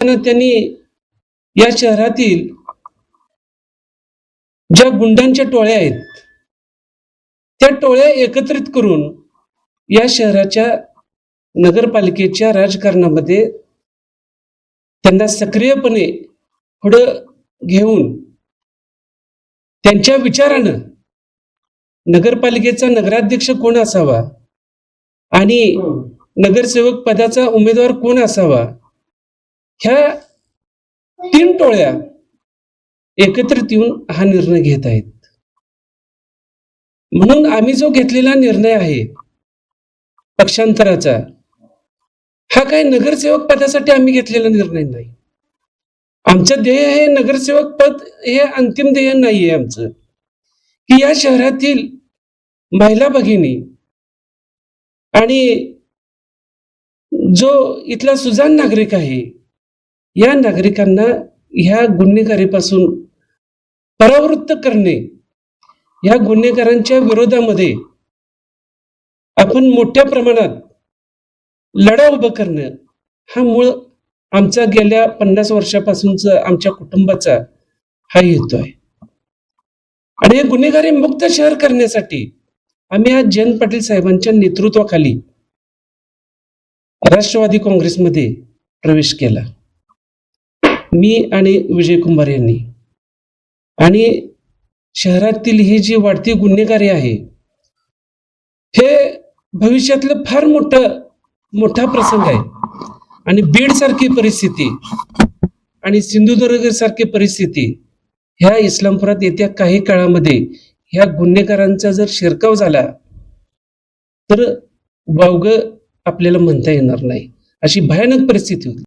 त्यांनी या शहरातील ज्या गुंडांच्या टोळ्या आहेत त्या टोळ्या एकत्रित करून या शहराच्या नगरपालिकेच्या राजकारणामध्ये त्यांना सक्रियपणे पुढं घेऊन त्यांच्या विचारानं नगरपालिकेचा नगराध्यक्ष कोण असावा आणि नगरसेवक पदाचा उमेदवार कोण असावा ह्या तीन टोळ्या एकत्रित येऊन हा निर्णय घेत आहेत. म्हणून आम्ही जो घेतलेला निर्णय आहे पक्षांतराचा हा काही नगरसेवक पदासाठी आम्ही घेतलेला निर्णय नाही. आमचं ध्येय हे नगरसेवक पद हे अंतिम ध्येय नाही आहे आमचं. की या शहरातील महिला भगिनी आणि जो इथला सुजान नागरिक आहे या नागरिकांना ह्या गुन्हेगारीपासून परावृत्त करणे या गुन्हेगारांच्या विरोधामध्ये आपण मोठ्या प्रमाणात लढा उभं करणं हा मूळ आमचा गेल्या पन्नास वर्षापासूनचा आमच्या कुटुंबाचा हा हेतू आहे. आणि हे गुन्हेगारी मुक्त शहर करण्यासाठी आम्ही आज जयंत पाटील साहेबांच्या नेतृत्वाखाली राष्ट्रवादी काँग्रेसमध्ये प्रवेश केला. मी आणि विजय कुंभार यांनी. आणि शहरातील ही जी वाढती गुन्हेगारी आहे हे भविष्यातलं फार मोठं मोठा प्रसंग आहे. आणि बीड सारखी परिस्थिती आणि सिंधुदुर्ग सारखी परिस्थिती ह्या इस्लामपुरात येत्या काही काळामध्ये ह्या गुन्हेगारांचा जर शिरकाव झाला तर वावग आपल्याला म्हणता येणार नाही. अशी भयानक परिस्थिती होती.